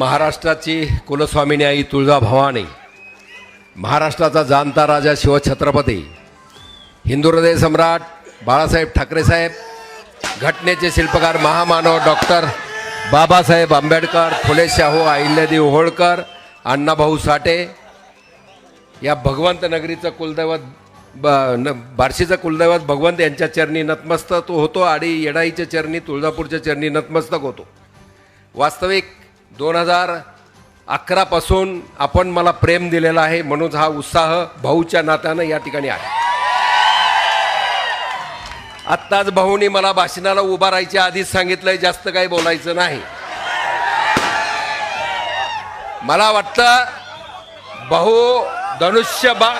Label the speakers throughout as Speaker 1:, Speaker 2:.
Speaker 1: महाराष्ट्राची कुलस्वामिनी आई तुळजाभवानी महाराष्ट्राचा जाणता राजा शिवछत्रपती हिंदू हृदय सम्राट बाळासाहेब ठाकरे साहेब घटनेचे शिल्पकार महामानव डॉक्टर बाबासाहेब आंबेडकर फुले शाहू अहिल्यादेवी होळकर अण्णाभाऊ साठे या भगवंत नगरीचं कुलदैवत ब न बार्शीचं कुलदैवत भगवंत यांच्या चरणी नतमस्तक होतो आणि येडाईच्या चरणी तुळजापूरच्या चरणी नतमस्तक होतो. वास्तविक दोन हजार अकरापासून आपण मला प्रेम दिलेला आहे म्हणून हा उत्साह भाऊच्या नात्यानं या ठिकाणी आहे. आत्ताच भाऊनी मला भाषणाला उभा राहायच्या आधीच सांगितलंय जास्त काही बोलायचं नाही. मला वाटतं भाऊ धनुष्य बा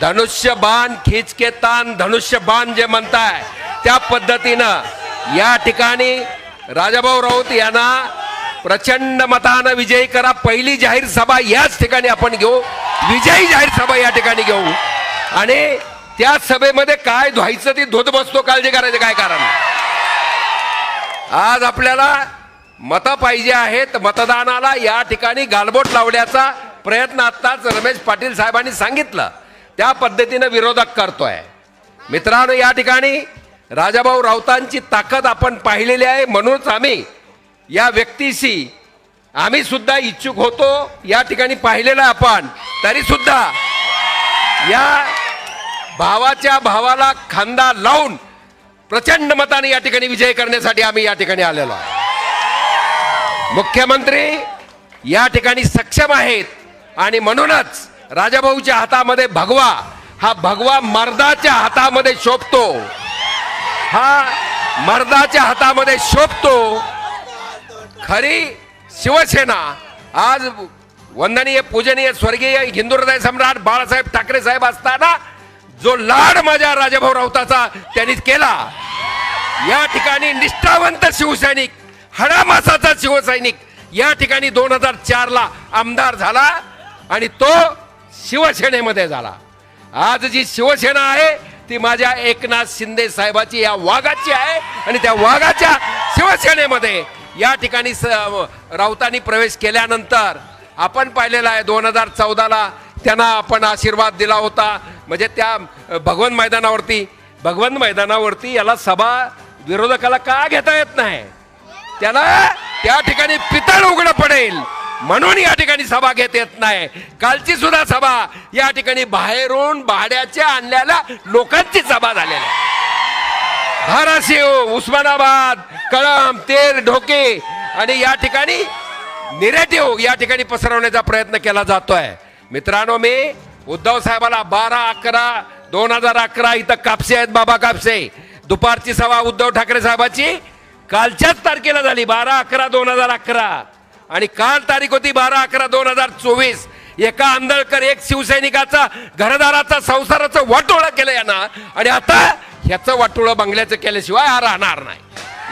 Speaker 1: धनुष्य बाण खिचके तान धनुष्य बाण जे म्हणताय त्या पद्धतीनं या ठिकाणी राजाभाऊ राऊत यांना प्रचंड मतानं विजयी करा. पहिली जाहीर सभा याच ठिकाणी आपण घेऊ. विजयी जाहीर सभा या ठिकाणी घेऊ. आणि त्या सभेमध्ये काय धुवायचं ती धोत बसतो काळजी करायचं काय कारण? आज आपल्याला मतं पाहिजे आहेत. मतदानाला या ठिकाणी गालबोट लावण्याचा प्रयत्न आत्ताच रमेश पाटील साहेबांनी सांगितलं. त्या पद्धतीनं विरोधक करतोय. मित्रांनो या ठिकाणी राजाभाऊ राऊतांची ताकद आपण पाहिलेली आहे म्हणूनच आम्ही या व्यक्तीशी आम्ही सुद्धा इच्छुक होतो. या ठिकाणी पाहिलेलं आपण तरी सुद्धा या भावाच्या भावाला खांदा लावून प्रचंड मताने या ठिकाणी विजय करण्यासाठी आम्ही या ठिकाणी आलेलो आहे मुख्यमंत्री या ठिकाणी सक्षम आहेत आणि म्हणूनच राजाभाऊच्या हातामध्ये भगवा हा भगवा मर्दाच्या हातामध्ये शोभतो. हा मर्दाच्या हातामध्ये शोभतो. खरी शिवसेना. आज वंदनीय पूजनीय स्वर्गीय हिंदुहृदय सम्राट बाळासाहेब ठाकरे साहेब असताना जो लाड माझ्या राजाभाऊ राऊताचा त्यांनी केला. या ठिकाणी निष्ठावंत शिवसैनिक हडामासाचा शिवसैनिक या ठिकाणी दोन हजार चार ला आमदार झाला आणि तो शिवसेनेमध्ये झाला. आज जी शिवसेना आहे ती माझ्या एकनाथ शिंदे साहेबाची या वाघाची आहे. आणि त्या वाघाच्या शिवसेनेमध्ये या ठिकाणी स राऊतांनी प्रवेश केल्यानंतर आपण पाहिलेला आहे दोन हजार चौदाला त्यांना आपण आशीर्वाद दिला होता. म्हणजे त्या भगवंत मैदानावरती भगवंत मैदानावरती याला सभा विरोधकाला का घेता येत नाही? त्याला त्या ठिकाणी पितळ उघडं पडेल. म्हणून या ठिकाणी सभा घेत येत नाही. कालची सुद्धा सभा या ठिकाणी बाहेरून भाड्याच्या आणलेल्या लोकांची सभा झालेली आहे. धाराशिव उस्मानाबाद कळम तेर ढोके आणि या ठिकाणी निरेटिव्ह या ठिकाणी पसरवण्याचा प्रयत्न केला जातोय. मित्रांनो मी उद्धव साहेबाला बारा अकरा दोन हजार अकरा इथं कापसे आहेत बाबा कापसे. दुपारची सभा उद्धव ठाकरे साहेबाची. कालच्याच तारखेला झाली बारा अकरा दोन हजार अकरा. आणि काल तारीख होती बारा अकरा दोन हजार चोवीस. एका आंदळकर एक शिवसैनिकाचा घरदाराचा संसाराचं वाटोळं केलं यानं. आणि आता ह्याचं वाटोळं बंगल्याचं केल्याशिवाय हा राहणार नाही.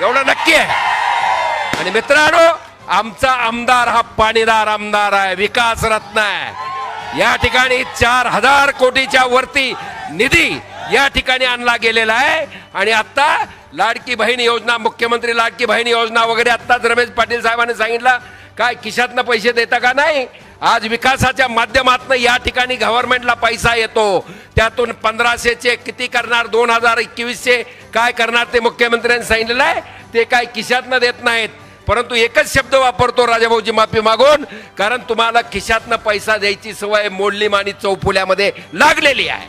Speaker 1: एवढं नक्की आहे. आणि मित्रांनो आमचा आमदार हा पाणीदार आमदार आहे विकास रत्न आहे. या ठिकाणी चार हजार कोटीच्या वरती निधी या ठिकाणी आणला गेलेला आहे. आणि आता लाडकी बहीण योजना मुख्यमंत्री लाडकी बहीण योजना वगैरे आत्ताच रमेश पाटील साहेबांनी सांगितलं. काय खिशातनं पैसे देता का नाही? आज विकासाच्या माध्यमातून या ठिकाणी गव्हर्नमेंटला पैसा येतो. त्यातून पंधराशेचे किती करणार? दोन हजार एकवीसचे काय करणार ते मुख्यमंत्र्यांनी सांगितलेलं आहे. ते काय खिशातनं देत नाहीत. परंतु एकच शब्द वापरतो राजाभाऊजी माफी मागून कारण तुम्हाला खिशातनं पैसा द्यायची सवय मोडलीम आणि चौफुल्यामध्ये लागलेली आहे.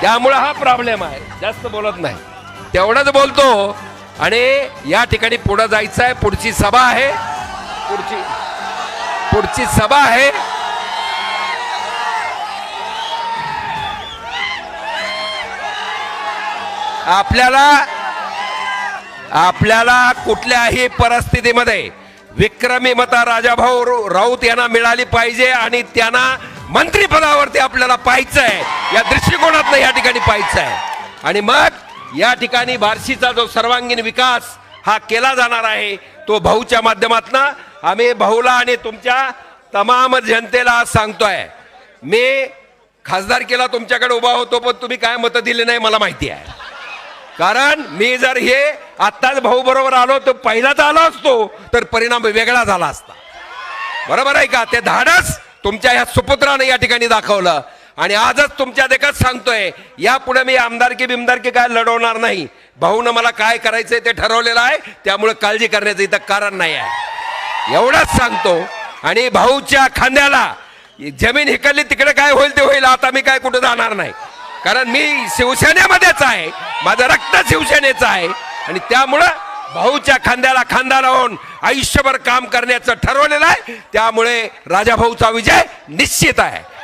Speaker 1: त्यामुळं हा प्रॉब्लेम आहे. जास्त बोलत नाही. तेवढंच बोलतो. आणि या ठिकाणी पुढं जायचं आहे. पुढची सभा आहे. पुढची पुढची सभा आहे. आपल्याला आपल्याला कुठल्याही परिस्थितीमध्ये विक्रमी मता राजाभाऊ राऊत यांना मिळाली पाहिजे आणि त्यांना मंत्रिपदावरती आपल्याला पाहायचं आहे. या दृष्टिकोनातनं या ठिकाणी पाहायचं आहे. आणि मग या ठिकाणी बार्शीचा जो सर्वांगीण विकास हा केला जाणार आहे तो भाऊच्या माध्यमातून आम्ही भाऊला आणि तुमच्या तमाम जनतेला आज सांगतोय. मी खासदार केला तुमच्याकडे उभा होतो पण तुम्ही काय मतं दिली नाही मला माहिती आहे. कारण मी जर हे आत्ताच भाऊ बरोबर आलो तर पहिलाच आलो असतो तर परिणाम वेगळा झाला असता. बरोबर आहे का? ते धाडस तुमच्या ह्या सुपुत्राने या ठिकाणी दाखवलं. आणि आजच तुमच्या देखत सांगतोय यापुढे मी आमदारकी बिमदारकी काय लढवणार नाही. भाऊनं मला काय करायचंय ते ठरवलेलं आहे त्यामुळे काळजी करण्याचं इथं कारण नाही आहे. एवढंच सांगतो. आणि भाऊच्या खांद्याला जमीन हिकडली तिकडे काय होईल ते होईल आता मी काय कुठं जाणार नाही. कारण मी शिवसेनेमध्येच आहे माझं रक्त शिवसेनेचं आहे. आणि त्यामुळं भाऊच्या खांद्याला खांदा लावून आयुष्यभर काम करण्याचं ठरवलेलं आहे. त्यामुळे राजा भाऊचा विजय निश्चित आहे.